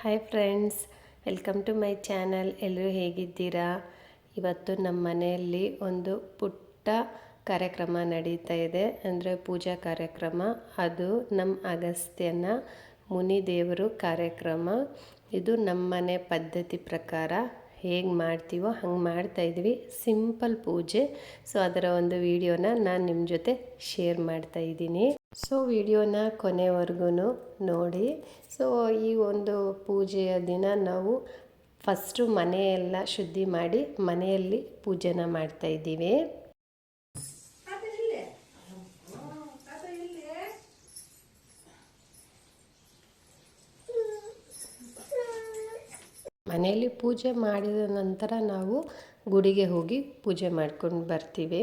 Hi friends welcome to my channel ಎಲ್ಲರೂ ಹೇಗಿದ್ದೀರಾ? ಇವತ್ತು ನಮ್ಮ ಮನೆಯಲ್ಲಿ ಒಂದು ಪುಟ್ಟ ಕಾರ್ಯಕ್ರಮ ನಡೀತಾ ಇದೆ. ಅಂದರೆ ಪೂಜಾ ಕಾರ್ಯಕ್ರಮ. ಅದು ನಮ್ಮ ಅಗಸ್ತ್ಯನ ಮುನಿ ದೇವರು ಕಾರ್ಯಕ್ರಮ. ಇದು ನಮ್ಮ ಮನೆ ಪದ್ಧತಿ ಪ್ರಕಾರ ಹೇಗೆ ಮಾಡ್ತೀವೋ ಹಂಗೆ ಮಾಡ್ತಾ ಇದ್ವಿ. ಸಿಂಪಲ್ ಪೂಜೆ. ಸೊ ಅದರ ಒಂದು ವಿಡಿಯೋನ ನಾನು ನಿಮ್ಮ ಜೊತೆ ಶೇರ್ ಮಾಡ್ತಾ ಇದ್ದೀನಿ. ಸೊ ವಿಡಿಯೋನ ಕೊನೆವರೆಗೂ ನೋಡಿ. ಸೊ ಈ ಒಂದು ಪೂಜೆಯ ದಿನ ನಾವು ಫಸ್ಟು ಮನೆಯೆಲ್ಲ ಶುದ್ಧಿ ಮಾಡಿ ಮನೆಯಲ್ಲಿ ಪೂಜೆನ ಮಾಡ್ತಾ ಇದ್ದೀವಿ. ಮನೆಯಲ್ಲಿ ಪೂಜೆ ಮಾಡಿದ ನಂತರ ನಾವು ಗುಡಿಗೆ ಹೋಗಿ ಪೂಜೆ ಮಾಡ್ಕೊಂಡು ಬರ್ತೀವಿ.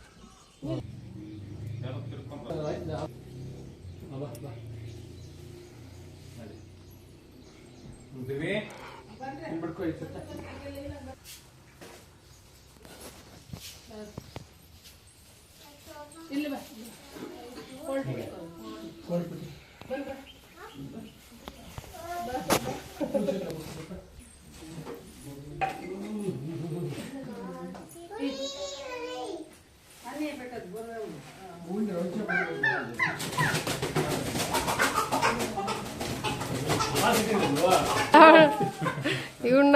ಬಿಡ್ಕೊ ಈ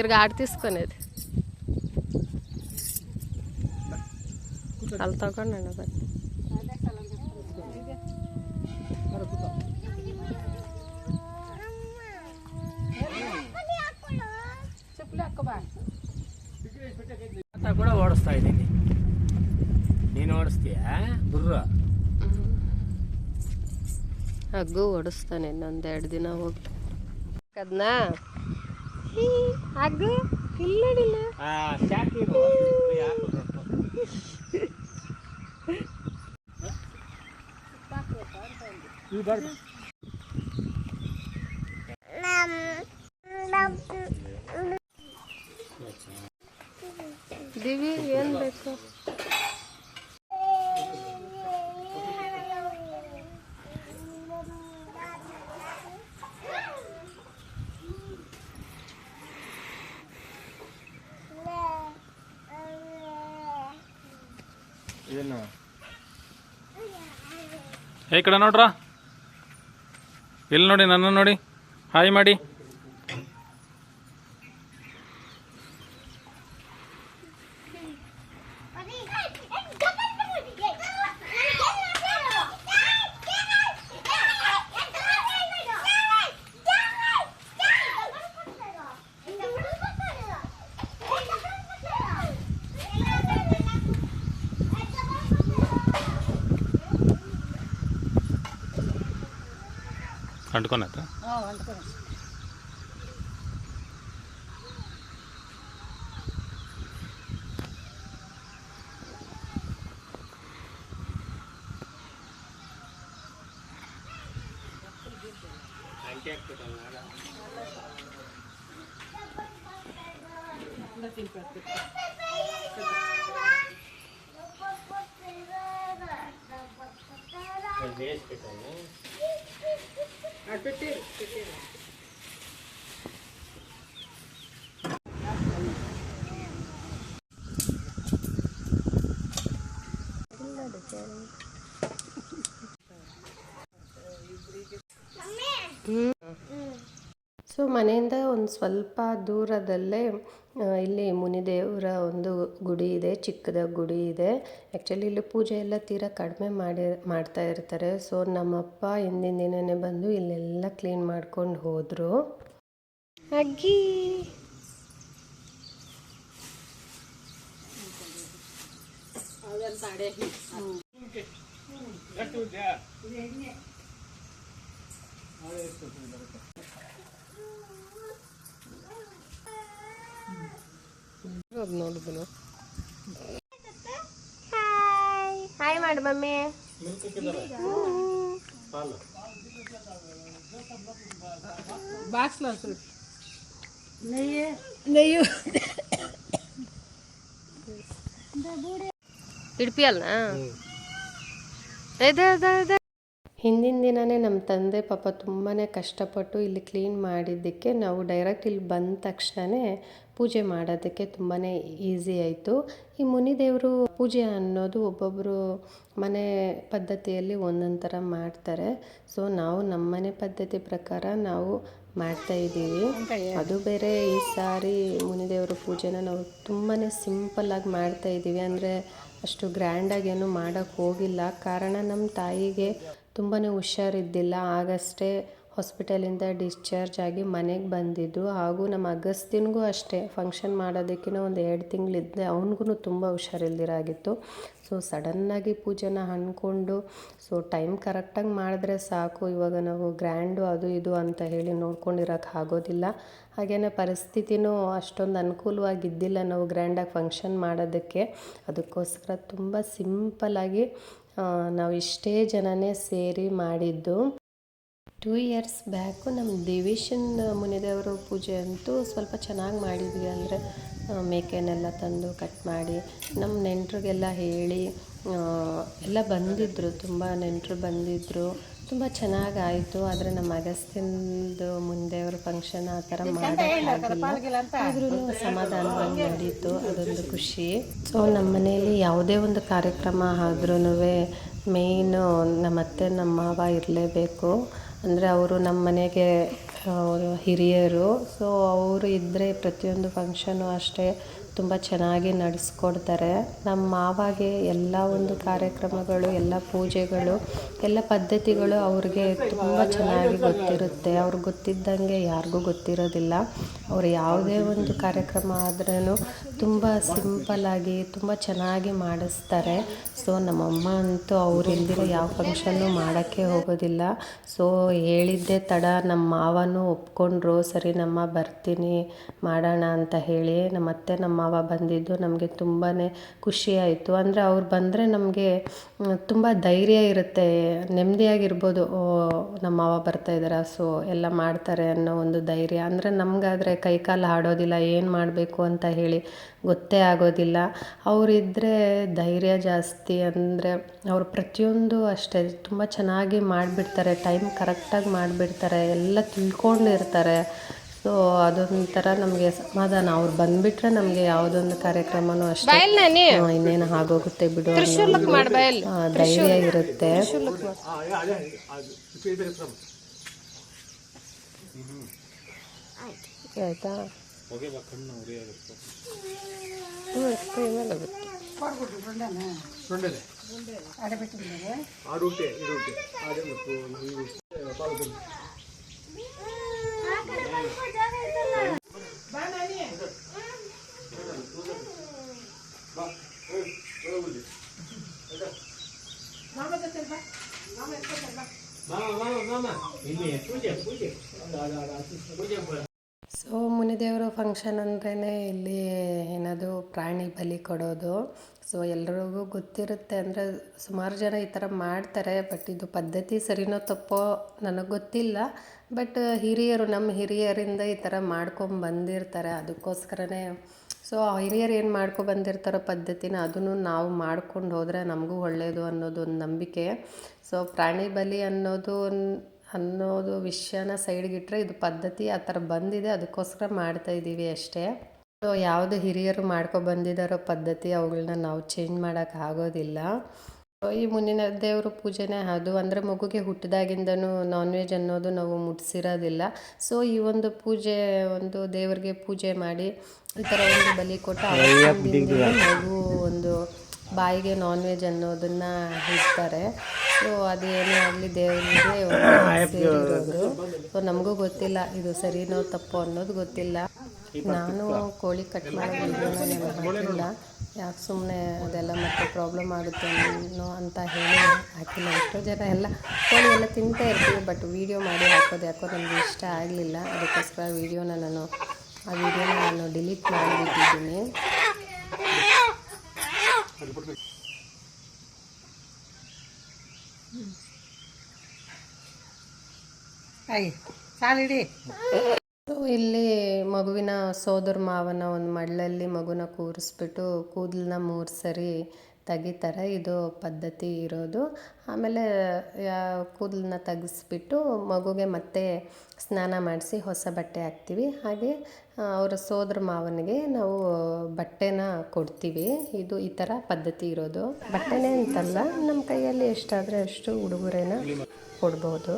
తిరిగి ఆడ తీసుకునేది ಅಲ್ಲಿ ತಗೊಂಡು ಅದು ಅಂತ ಕೂಡ ಓಡಿಸ್ತಾ ಇದ್ದೀನಿ ನೀನು ಓಡಿಸ್ತೀಯಾ ಗುರ್ರ ಹಗ್ಗು ಓಡಿಸ್ತಾನೆ ಇನ್ನೊಂದೆರಡು ದಿನ ಹೋಗಿ ಅದನ್ನ ಹಗ್ಗು ಇಲ್ಲಡಿಲ್ಲ ಆ ಚಾಕಿ ದಿವಿ ಏನು ಬೇಕು? ಈ ಕಡೆ ನೋಡ್ರ? ಇಲ್ಲಿ ನೋಡಿ ನನ್ನ ನೋಡಿ. ಹಾಯ್ ಮಾಡಿ అంటుకున్నదా Nothing perfect. Perfect. Hmm. So ಮನೆಯಿಂದ ಒಂದು ಸ್ವಲ್ಪ ದೂರದಲ್ಲೇ ಇಲ್ಲಿ ಮುನಿದೇವರ ಒಂದು ಗುಡಿ ಇದೆ, ಚಿಕ್ಕದ ಗುಡಿ ಇದೆ. ಆ್ಯಕ್ಚುಲಿ ಇಲ್ಲಿ ಪೂಜೆ ಎಲ್ಲ ತೀರಾ ಕಡಿಮೆ ಮಾಡಿ, ಮಾಡ್ತಾ ಇರ್ತಾರೆ. ಸೊ ನಮ್ಮಪ್ಪ ಹಿಂದಿನ ದಿನವೇ ಬಂದು ಇಲ್ಲೆಲ್ಲ ಕ್ಲೀನ್ ಮಾಡ್ಕೊಂಡು ಹೋದರು. ಅಗ್ಗಿ! ನೋಡಿದ್ರು ಹಾಯ್ ಹಾಯ್ ಮಾಡಿ ಮಮ್ಮಿ ಬಾಕ್ಸ್ಲ ನೆಯ್ಯು ಇಡ್ಪಿ ಅಲ್ಲ ಹಿಂದಿನ ದಿನವೇ ನಮ್ಮ ತಂದೆ ಪಾಪ ತುಂಬಾ ಕಷ್ಟಪಟ್ಟು ಇಲ್ಲಿ ಕ್ಲೀನ್ ಮಾಡಿದ್ದಕ್ಕೆ ನಾವು ಡೈರೆಕ್ಟ್ ಇಲ್ಲಿ ಬಂದ ತಕ್ಷಣವೇ ಪೂಜೆ ಮಾಡೋದಕ್ಕೆ ತುಂಬಾ ಈಸಿ ಆಯಿತು. ಈ ಮುನಿದೇವರು ಪೂಜೆ ಅನ್ನೋದು ಒಬ್ಬೊಬ್ಬರು ಮನೆ ಪದ್ಧತಿಯಲ್ಲಿ ಒಂದೊಂದು ಥರ ಮಾಡ್ತಾರೆ. ಸೊ ನಾವು ನಮ್ಮ ಮನೆ ಪದ್ಧತಿ ಪ್ರಕಾರ ನಾವು ಮಾಡ್ತಾ ಇದ್ದೀವಿ. ಅದು ಬೇರೆ ಈ ಸಾರಿ ಮುನಿದೇವರು ಪೂಜೆನ ನಾವು ತುಂಬಾ ಸಿಂಪಲ್ಲಾಗಿ ಮಾಡ್ತಾ ಇದ್ದೀವಿ. ಅಂದರೆ ಅಷ್ಟು ಗ್ರ್ಯಾಂಡಾಗಿ ಏನು ಮಾಡೋಕ್ಕೆ ಹೋಗಿಲ್ಲ. ಕಾರಣ ನಮ್ಮ ತಾಯಿಗೆ ತುಂಬಾ ಹುಷಾರಿದ್ದಿಲ್ಲ. ಆಗಷ್ಟೇ ಹಾಸ್ಪಿಟಲಿಂದ ಡಿಸ್ಚಾರ್ಜ್ ಆಗಿ ಮನೆಗೆ ಬಂದಿದ್ದು. ಹಾಗೂ ನಮ್ಮ ಅಗಸ್ತಿನ್ಗೂ ಅಷ್ಟೇ ಫಂಕ್ಷನ್ ಮಾಡೋದಕ್ಕಿಂತ ಒಂದು ಎರಡು ತಿಂಗಳಿದ್ದೆ. ಅವನಿಗೂ ತುಂಬ ಹುಷಾರಿಲ್ದಿರಾಗಿತ್ತು. ಸೊ, ಸಡನ್ನಾಗಿ ಪೂಜೆನ ಅಂದ್ಕೊಂಡು ಸೊ, ಟೈಮ್ ಕರೆಕ್ಟಾಗಿ ಮಾಡಿದ್ರೆ ಸಾಕು. ಇವಾಗ ನಾವು ಗ್ರ್ಯಾಂಡು ಅದು ಇದು ಅಂತ ಹೇಳಿ ನೋಡ್ಕೊಂಡಿರೋಕೆ ಆಗೋದಿಲ್ಲ. ಹಾಗೆಯೇ ಪರಿಸ್ಥಿತಿನೂ ಅಷ್ಟೊಂದು ಅನುಕೂಲವಾಗಿದ್ದಿಲ್ಲ ನಾವು ಗ್ರ್ಯಾಂಡಾಗಿ ಫಂಕ್ಷನ್ ಮಾಡೋದಕ್ಕೆ. ಅದಕ್ಕೋಸ್ಕರ ತುಂಬ ಸಿಂಪಲ್ಲಾಗಿ ನಾವು ಇಷ್ಟೇ ಜನನೇ ಸೇರಿ ಮಾಡಿದ್ದು. ಟೂ ಇಯರ್ಸ್ ಬ್ಯಾಕು ನಮ್ಮ ದೇವೇಶನ್ ಮುನಿದೇವರ ಪೂಜೆ ಅಂತೂ ಸ್ವಲ್ಪ ಚೆನ್ನಾಗಿ ಮಾಡಿದ್ವಿ ಅಂದರೆ ಮೇಕೆನೆಲ್ಲ ತಂದು ಕಟ್ ಮಾಡಿ ನಮ್ಮ ನೆಂಟರಿಗೆಲ್ಲ ಹೇಳಿ ಎಲ್ಲ ಬಂದಿದ್ದರು ತುಂಬ ನೆಂಟರು ಬಂದಿದ್ದರು ತುಂಬ ಚೆನ್ನಾಗಾಯಿತು ಆದರೆ ನಮ್ಮ ಅಗಸ್ತಿಂದು ಅವರು ಫಂಕ್ಷನ್ ಆ ಥರ ಮಾಡೋಕ್ಕಾಗಿಲ್ಲ ಆದ್ರೂ ಸಮಾಧಾನವಾಗಿ ನಡೀತು ಅದೊಂದು ಖುಷಿ. ಸೊ ನಮ್ಮ ಮನೆಯಲ್ಲಿ ಯಾವುದೇ ಒಂದು ಕಾರ್ಯಕ್ರಮ ಆದ್ರೂ ಮೇಯ್ನು ನಮ್ಮ ಅತ್ತೆ ನಮ್ಮ ಮಾವ ಇರಲೇಬೇಕು. ಅಂದರೆ ಅವರು ನಮ್ಮ ಮನೆಗೆ ಹಿರಿಯರು. ಸೊ ಅವರು ಇದ್ದರೆ ಪ್ರತಿಯೊಂದು ಫಂಕ್ಷನು ಅಷ್ಟೇ ತುಂಬ ಚೆನ್ನಾಗಿ ನಡೆಸ್ಕೊಡ್ತಾರೆ. ನಮ್ಮ ಮಾವಾಗೆ ಎಲ್ಲ ಒಂದು ಕಾರ್ಯಕ್ರಮಗಳು, ಎಲ್ಲ ಪೂಜೆಗಳು, ಎಲ್ಲ ಪದ್ಧತಿಗಳು ಅವ್ರಿಗೆ ತುಂಬ ಚೆನ್ನಾಗಿ ಗೊತ್ತಿರುತ್ತೆ. ಅವ್ರಿಗೆ ಗೊತ್ತಿದ್ದಂಗೆ ಯಾರಿಗೂ ಗೊತ್ತಿರೋದಿಲ್ಲ. ಅವ್ರು ಯಾವುದೇ ಒಂದು ಕಾರ್ಯಕ್ರಮ ಆದ್ರೂ ತುಂಬ ಸಿಂಪಲ್ಲಾಗಿ ತುಂಬ ಚೆನ್ನಾಗಿ ಮಾಡಿಸ್ತಾರೆ. ಸೊ, ನಮ್ಮಮ್ಮ ಅಂತೂ ಅವ್ರು ಯಾವ ಫಂಕ್ಷನ್ನು ಮಾಡೋಕ್ಕೆ ಹೋಗೋದಿಲ್ಲ. ಸೊ, ಹೇಳಿದ್ದೆ ತಡ, ನಮ್ಮ ಮಾವನೂ ಒಪ್ಕೊಂಡ್ರು, ಸರಿ, ನಮ್ಮ ಬರ್ತೀನಿ, ಮಾಡೋಣ ಅಂತ ಹೇಳಿ ನಮ್ಮ ಅತ್ತೆ ನಮ್ಮ ಮಾವ ಬಂದಿದ್ದು ನಮಗೆ ತುಂಬಾ ಖುಷಿ ಆಯಿತು. ಅಂದರೆ ಅವ್ರು ಬಂದರೆ ನಮಗೆ ತುಂಬ ಧೈರ್ಯ ಇರುತ್ತೆ. ನೆಮ್ಮದಿಯಾಗಿರ್ಬೋದು. ಓ ನಮ್ಮ ಮಾವ ಬರ್ತಾ ಇದ್ದಾರೆ ಸೊ, ಎಲ್ಲ ಮಾಡ್ತಾರೆ ಅನ್ನೋ ಒಂದು ಧೈರ್ಯ. ಅಂದರೆ ನಮಗಾದರೆ ಕೈಕಾಲು ಆಡೋದಿಲ್ಲ ಏನು ಮಾಡಬೇಕು ಅಂತ ಹೇಳಿ ಗೊತ್ತೇ ಆಗೋದಿಲ್ಲ. ಅವರಿದ್ದರೆ ಧೈರ್ಯ ಜಾಸ್ತಿ. ಅಂದರೆ ಅವರು ಪ್ರತಿಯೊಂದು ಅಷ್ಟೇ, ತುಂಬ ಚೆನ್ನಾಗಿ ಮಾಡಿಬಿಡ್ತಾರೆ. ಟೈಮ್ ಕರೆಕ್ಟಾಗಿ ಮಾಡಿಬಿಡ್ತಾರೆ. ಎಲ್ಲ ತಿಳ್ಕೊಂಡಿರ್ತಾರೆ. ಸೊ ಅದೊಂಥರ ನಮಗೆ ಸಮಾಧಾನ. ಅವ್ರು ಬಂದ್ಬಿಟ್ರೆ ನಮಗೆ ಯಾವುದೊಂದು ಕಾರ್ಯಕ್ರಮನೂ ಅಷ್ಟೇ. ಇನ್ನೇನು ಆಗೋಗುತ್ತೆ ಬಿಡು ಧೈರ್ಯ ಇರುತ್ತೆ. ಆಯ್ತಾ. ಸೊ ಮುನಿದೇವರು ಫಂಕ್ಷನ್ ಅಂದ್ರೇ ಇಲ್ಲಿ ಏನದು ಪ್ರಾಣಿ ಬಲಿ ಕೊಡೋದು. ಸೊ ಎಲ್ರಿಗೂ ಗೊತ್ತಿರುತ್ತೆ ಅಂದರೆ ಸುಮಾರು ಜನ ಈ ಥರ ಮಾಡ್ತಾರೆ ಬಟ್ ಇದು ಪದ್ಧತಿ ಸರಿನೋ ತಪ್ಪೋ ನನಗೆ ಗೊತ್ತಿಲ್ಲ. ಬಟ್ ಹಿರಿಯರು ನಮ್ಮ ಹಿರಿಯರಿಂದ ಈ ಥರ ಮಾಡ್ಕೊಂಡು ಬಂದಿರ್ತಾರೆ. ಅದಕ್ಕೋಸ್ಕರನೇ ಸೊ ಹಿರಿಯರು ಏನು ಮಾಡ್ಕೊ ಬಂದಿರ್ತಾರೋ ಪದ್ಧತಿನ ಅದನ್ನು ನಾವು ಮಾಡ್ಕೊಂಡು ಹೋದರೆ ನಮಗೂ ಒಳ್ಳೆಯದು ಅನ್ನೋದು ಒಂದು ನಂಬಿಕೆ. ಸೊ ಪ್ರಾಣಿ ಬಲಿ ಅನ್ನೋದು ಅನ್ನೋದು ವಿಷಯನ ಸೈಡ್ಗಿಟ್ರೆ ಇದು ಪದ್ಧತಿ ಆ ಥರ ಬಂದಿದೆ, ಅದಕ್ಕೋಸ್ಕರ ಮಾಡ್ತಾ ಇದ್ದೀವಿ ಅಷ್ಟೇ. ಸೊ ಯಾವುದು ಹಿರಿಯರು ಮಾಡ್ಕೊ ಬಂದಿದ್ದಾರೋ ಪದ್ಧತಿ ಅವುಗಳನ್ನ ನಾವು ಚೇಂಜ್ ಮಾಡೋಕ್ಕಾಗೋದಿಲ್ಲ ಈ ಮುಂದಿನ ದೇವ್ರ ಪೂಜೆನೇ ಅದು. ಅಂದರೆ ಮಗುಗೆ ಹುಟ್ಟಿದಾಗಿಂದನೂ ನಾನ್ ವೆಜ್ ಅನ್ನೋದು ನಾವು ಮುಟ್ಸಿರೋದಿಲ್ಲ. ಸೊ ಈ ಒಂದು ಪೂಜೆ ಒಂದು ದೇವರಿಗೆ ಪೂಜೆ ಮಾಡಿ ಈ ಥರ ಒಂದು ಬಲಿ ಕೊಟ್ಟು ಮಗು ಒಂದು ಬಾಯಿಗೆ ನಾನ್ ವೆಜ್ ಅನ್ನೋದನ್ನ ಇಡ್ತಾರೆ. ಸೊ ಅದೇನೇ ಆಗಲಿ ದೇವರಿಗೆ ಸೊ ನಮಗೂ ಗೊತ್ತಿಲ್ಲ ಇದು ಸರಿನೋ ತಪ್ಪೋ ಅನ್ನೋದು ಗೊತ್ತಿಲ್ಲ. ನಾನು ಕೋಳಿ ಕಟ್ ಮಾಡೋದು ವಿಡಿಯೋನ ನಾನು ಹಾಕಿಲ್ಲ ಯಾಕೆ ಸುಮ್ಮನೆ ಅದೆಲ್ಲ ಮತ್ತೆ ಪ್ರಾಬ್ಲಮ್ ಆಗುತ್ತೆ ಅನ್ನೋ ಅಂತ ಹೇಳಿ ಹಾಕಿಲ್ಲ. ಎಷ್ಟೋ ಜನ ಎಲ್ಲ ಕೋಳಿ ಎಲ್ಲ ತಿಂತಾ ಇರ್ತೀವಿ ಬಟ್ ವೀಡಿಯೋ ಮಾಡಿ ಹಾಕೋದು ಯಾಕೋ ನನಗೆ ಇಷ್ಟ ಆಗಲಿಲ್ಲ. ಅದಕ್ಕೋಸ್ಕರ ವೀಡಿಯೋನ ನಾನು, ಆ ವೀಡಿಯೋನ ನಾನು ಡಿಲೀಟ್ ಮಾಡಿಬಿಟ್ಟಿದ್ದೀನಿ. ಸಾಲಿಡಿ. ಇಲ್ಲಿ ಮಗುವಿನ ಸೋದರ ಮಾವನ ಒಂದು ಮಳ್ಳಲ್ಲಿ ಮಗುನ ಕೂರಿಸ್ಬಿಟ್ಟು ಕೂದಲನ್ನ ಮೂರು ಸರಿ ತೆಗಿತಾರೆ. ಇದು ಪದ್ಧತಿ ಇರೋದು. ಆಮೇಲೆ ಕೂದಲನ್ನ ತೆಗೆಸ್ಬಿಟ್ಟು ಮಗುಗೆ ಮತ್ತೆ ಸ್ನಾನ ಮಾಡಿಸಿ ಹೊಸ ಬಟ್ಟೆ ಹಾಕ್ತೀವಿ. ಹಾಗೆ ಅವರ ಸೋದರ ಮಾವನಿಗೆ ನಾವು ಬಟ್ಟೆನ ಕೊಡ್ತೀವಿ. ಇದು ಈ ಥರ ಪದ್ಧತಿ ಇರೋದು. ಬಟ್ಟೆನೇ ಅಂತಲ್ಲ, ನಮ್ಮ ಕೈಯಲ್ಲಿ ಎಷ್ಟಾದರೆ ಅಷ್ಟು ಉಡುಗೊರೆನ ಕೊಡ್ಬೋದು.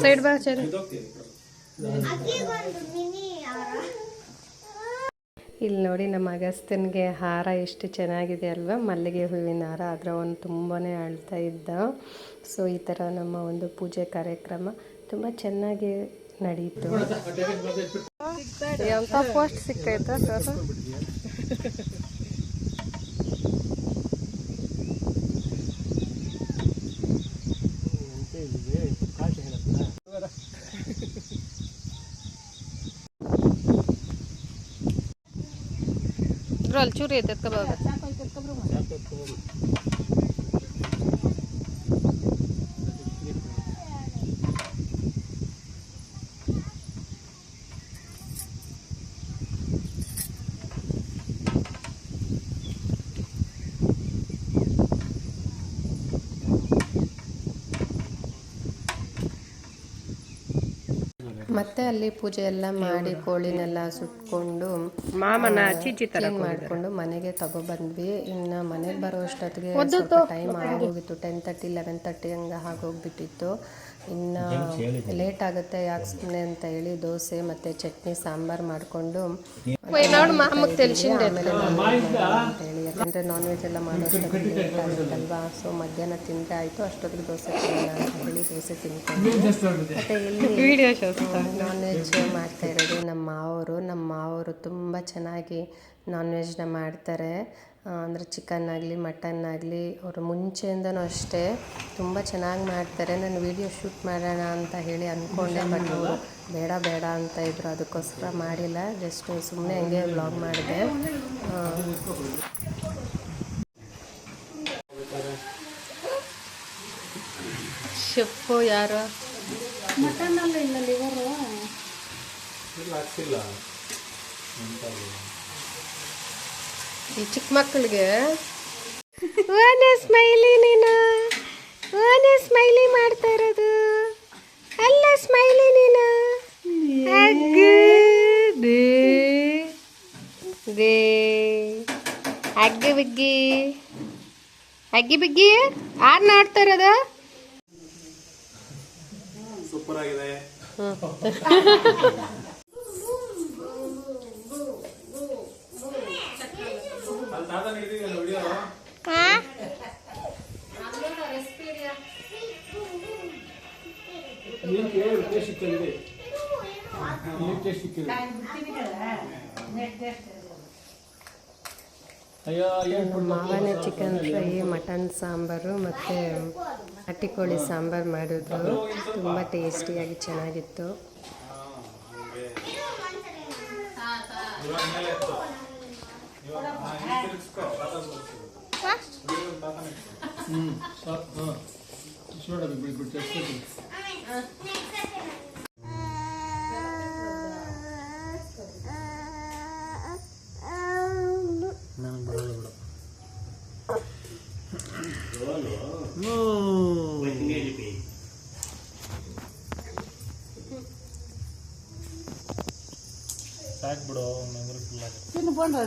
ಸೈಡ್ ಬಾ ಇಲ್ಲಿ ನೋಡಿ ನಮ್ಮ ಅಗಸ್ತ್ಯನಿಗೆ ಹಾರ ಎಷ್ಟು ಚೆನ್ನಾಗಿದೆ ಅಲ್ವಾ? ಮಲ್ಲಿಗೆ ಹೂವಿನ ಹಾರ. ಅದರ ಒಂದು ತುಂಬಾ ಅಳ್ತಾ ಇದ್ದ. ಸೊ ಈ ಥರ ನಮ್ಮ ಒಂದು ಪೂಜೆ ಕಾರ್ಯಕ್ರಮ ತುಂಬ ಚೆನ್ನಾಗಿ ನಡೀತು. ಎಂಥ ಪೋಸ್ಟ್ ಸಿಕ್ಕೈತ ಸರ್ ಅಲ್ಲಿ ಚೂರಿ ಐತೆ ಎತ್ಕೋಬೋದು ಮತ್ತೆ ಅಲ್ಲಿ ಪೂಜೆ ಎಲ್ಲ ಮಾಡಿ ಕೋಳಿನೆಲ್ಲ ಸುಟ್ಕೊಂಡು ಮಾಮನ ಚೀಚಿ ಕ್ಲೀನ್ ಮಾಡ್ಕೊಂಡು ಮನೆಗೆ ತಗೊಬಂದ್ವಿ. ಇನ್ನ ಮನೆಗೆ ಬರೋ ಅಷ್ಟೊತ್ತಿಗೆ ಟೈಮ್ ಆಗೋಗಿತ್ತು. ಟೆನ್ ತರ್ಟಿ ಲೆವೆನ್ ತರ್ಟಿ ಹಂಗೆ ಆಗೋಗ್ಬಿಟ್ಟಿತ್ತು. ಇನ್ನು ಲೇಟ್ ಆಗುತ್ತೆ ಯಾಕೆ ಸುಮ್ಮನೆ ಅಂತ ಹೇಳಿ ದೋಸೆ ಮತ್ತೆ ಚಟ್ನಿ ಸಾಂಬಾರ್ ಮಾಡಿಕೊಂಡು ಅಂತ ಹೇಳಿ. ಯಾಕಂದರೆ ನಾನ್ ವೆಜ್ ಎಲ್ಲ ಮಾಡೋಷ್ಟೊತ್ತಿಗೆ ಲೇಟ್ ಆಗುತ್ತಲ್ವಾ? ಸೊ ಮಧ್ಯಾಹ್ನ ತಿಂದರೆ ಆಯಿತು ಅಷ್ಟೊತ್ತಿಗೆ ದೋಸೆ ತಿನ್ನೋಣ ಅಂತ ಹೇಳಿ ದೋಸೆ ತಿಂತೀನಿ ಮತ್ತೆ ಇಲ್ಲಿ ನಾನ್ ವೆಜ್ ಮಾಡ್ತಾ ಇರೋದು ನಮ್ಮ ಮಾವರು. ನಮ್ಮ ಮಾವರು ತುಂಬ ಚೆನ್ನಾಗಿ ನಾನ್ ವೆಜ್ನ ಮಾಡ್ತಾರೆ. ಅಂದರೆ ಚಿಕನ್ ಆಗಲಿ ಮಟನ್ ಆಗಲಿ ಅವರು ಮುಂಚೆಯಿಂದನೂ ಅಷ್ಟೇ ತುಂಬ ಚೆನ್ನಾಗಿ ಮಾಡ್ತಾರೆ. ನಾನು ವಿಡಿಯೋ ಶೂಟ್ ಮಾಡೋಣ ಅಂತ ಹೇಳಿ ಅಂದ್ಕೊಂಡೆ ಬಟ್ ಅವರು ಬೇಡ ಬೇಡ ಅಂತ ಇದ್ರು. ಅದಕ್ಕೋಸ್ಕರ ಮಾಡಿಲ್ಲ. ಜಸ್ಟ್ ಸುಮ್ಮನೆ ಹಂಗೆ ಬ್ಲಾಗ್ ಮಾಡಿದೆ. ಶೆಫು ಯಾರು? ಈ ಚಿಕ್ಕ ಮಕ್ಕಳಿಗೆ. ಓನೇ ಸ್ಮೈಲಿ ನೀನು. ಓನೇ ಸ್ಮೈಲಿ ಮಾಡ್ತಾ ಇರೋದು. ಅಲ್ಲ ಸ್ಮೈಲಿ ನೀನು. ದೇ. ಅಗ್ಗಿ ಬಿಗ್ಗಿ. ಅಗ್ಗಿ ಬಿಗ್ಗಿ. ಆರ್ ನೋಡ್ತಾ ಇರೋದು? ಸೂಪರ್ ಆಗಿದೆ. ಮಾವನೇ ಚಿಕನ್ ಫ್ರೈ ಮಟನ್ ಸಾಂಬಾರು ಮತ್ತು ಹಟ್ಟಿಕೋಳಿ ಸಾಂಬಾರು ಮಾಡಿದ್ರು. ತುಂಬ ಟೇಸ್ಟಿಯಾಗಿ ಚೆನ್ನಾಗಿತ್ತು. చూడండి ఇప్పుడు ఇప్పుడు చేసుకోవచ్చు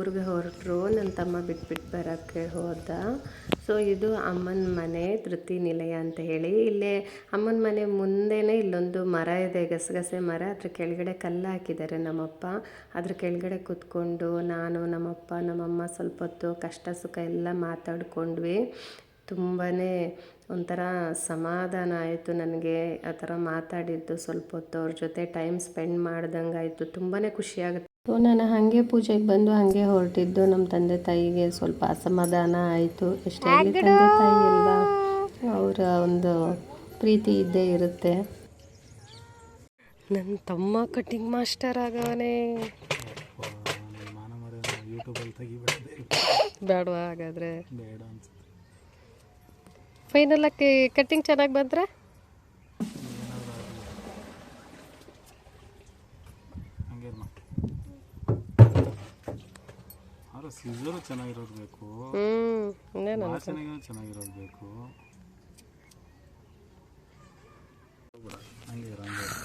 ಊರಿಗೆ ಹೊರಟರು ನನ್ನ ತಮ್ಮ ಬಿಟ್ಬಿಟ್ಟು ಬರೋಕ್ಕೆ ಹೋದ. ಸೊ ಇದು ಅಮ್ಮನ ಮನೆ, ತೃತಿ ನಿಲಯ ಅಂತ ಹೇಳಿ. ಇಲ್ಲೇ ಅಮ್ಮನ ಮನೆ ಮುಂದೆನೇ ಇಲ್ಲೊಂದು ಮರ ಇದೆ, ಗಸಗಸೆ ಮರ. ಅದ್ರ ಕೆಳಗಡೆ ಕಲ್ಲು ಹಾಕಿದ್ದಾರೆ ನಮ್ಮಪ್ಪ. ಅದ್ರ ಕೆಳಗಡೆ ಕೂತ್ಕೊಂಡು ನಾನು, ನಮ್ಮಪ್ಪ, ನಮ್ಮಮ್ಮ ಸ್ವಲ್ಪ ಹೊತ್ತು ಕಷ್ಟ ಸುಖ ಎಲ್ಲ ಮಾತಾಡ್ಕೊಂಡ್ವಿ. ತುಂಬಾ ಒಂಥರ ಸಮಾಧಾನ ಆಯಿತು ನನಗೆ. ಆ ಥರ ಮಾತಾಡಿದ್ದು ಸ್ವಲ್ಪ ಹೊತ್ತು ಅವ್ರ ಜೊತೆ ಟೈಮ್ ಸ್ಪೆಂಡ್ ಮಾಡ್ದಂಗೆ ಆಯಿತು ತುಂಬಾ ಖುಷಿಯಾಗುತ್ತೆ ಸೊ ನಾನು ಹಾಗೆ ಪೂಜೆಗೆ ಬಂದು ಹಾಗೆ ಹೊರಟಿದ್ದು ನಮ್ಮ ತಂದೆ ತಾಯಿಗೆ ಸ್ವಲ್ಪ ಅಸಮಾಧಾನ ಆಯಿತು. ಎಷ್ಟೇ ಆಗಲಿ ತಂದೆ ತಾಯಿ ಅಲ್ವಾ? ಅವರ ಒಂದು ಪ್ರೀತಿ ಇದ್ದೇ ಇರುತ್ತೆ. ನನ್ನ ತಮ್ಮ ಕಟಿಂಗ್ ಮಾಸ್ಟರ್ ಆಗವನೇ. ಬೇಡವಾ ಹಾಗಾದರೆ? ಫೈನಲ್ ಆಗಿ ಕಟ್ಟಿಂಗ್ ಚೆನ್ನಾಗಿ ಬಂದ್ರೆ ಆದ್ರೆ ಸೀಸರು ಚೆನ್ನಾಗಿರೋದು ಬೇಕು. ಹ್ಞೂ ಇನ್ನೇನು ವಾಸನೆಗೂ ಚೆನ್ನಾಗಿರೋದು ಬೇಕು. ಹಂಗೆ ಇರು, ಹಂಗೆ ಇರು.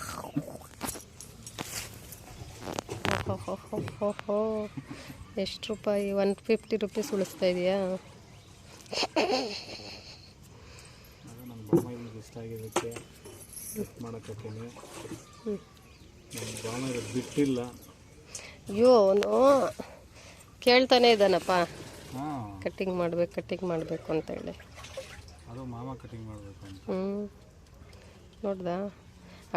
ಎಷ್ಟು ರೂಪಾಯಿ? ಒನ್ ಫಿಫ್ಟಿ ರುಪೀಸ್ ಉಳಿಸ್ತಾ ಇದೆಯಾ? ಅದು ನನ್ನ ಬಾಮೈನಿಗೆ ಇಷ್ಟ ಆಗಿದ್ದಕ್ಕೆ ನನ್ನ ಬಿಟ್ಟಿಲ್ಲ. ಅಯ್ಯೋ ಅವನು ಕೇಳ್ತಾನೆ ಇದ್ದಾನಪ್ಪ. ಹಾಂ. ಕಟ್ಟಿಂಗ್ ಮಾಡ್ಬೇಕು ಕಟ್ಟಿಂಗ್ ಮಾಡಬೇಕು ಅಂತೇಳಿ ಅದು ಮಾಮ ಕಟಿಂಗ್ ಮಾಡಬೇಕು ಅಂತ. ಹ್ಞೂ ನೋಡ್ದಾ?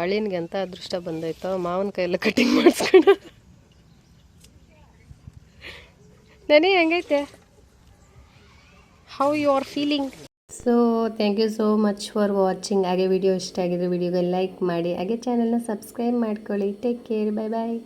ಅಳಿನ್ಗೆ ಎಂಥ ಅದೃಷ್ಟ ಬಂದೈತೋ ಮಾವನ ಕೈಯಲ್ಲಿ ಕಟ್ಟಿಂಗ್ ಮಾಡಿಸ್ಕೊಂಡ. ನನಗೆ ಹೆಂಗೈತೆ? How you are feeling so thank you so much for watching ಹಾಗೆ ವಿಡಿಯೋ ಇಷ್ಟ ಆಗಿದ್ರೆ ವಿಡಿಯೋಗೆ ಲೈಕ್ ಮಾಡಿ ಹಾಗೆ ಚಾನಲ್ನ ಸಬ್ಸ್ಕ್ರೈಬ್ ಮಾಡ್ಕೊಳ್ಳಿ. Take care bye bye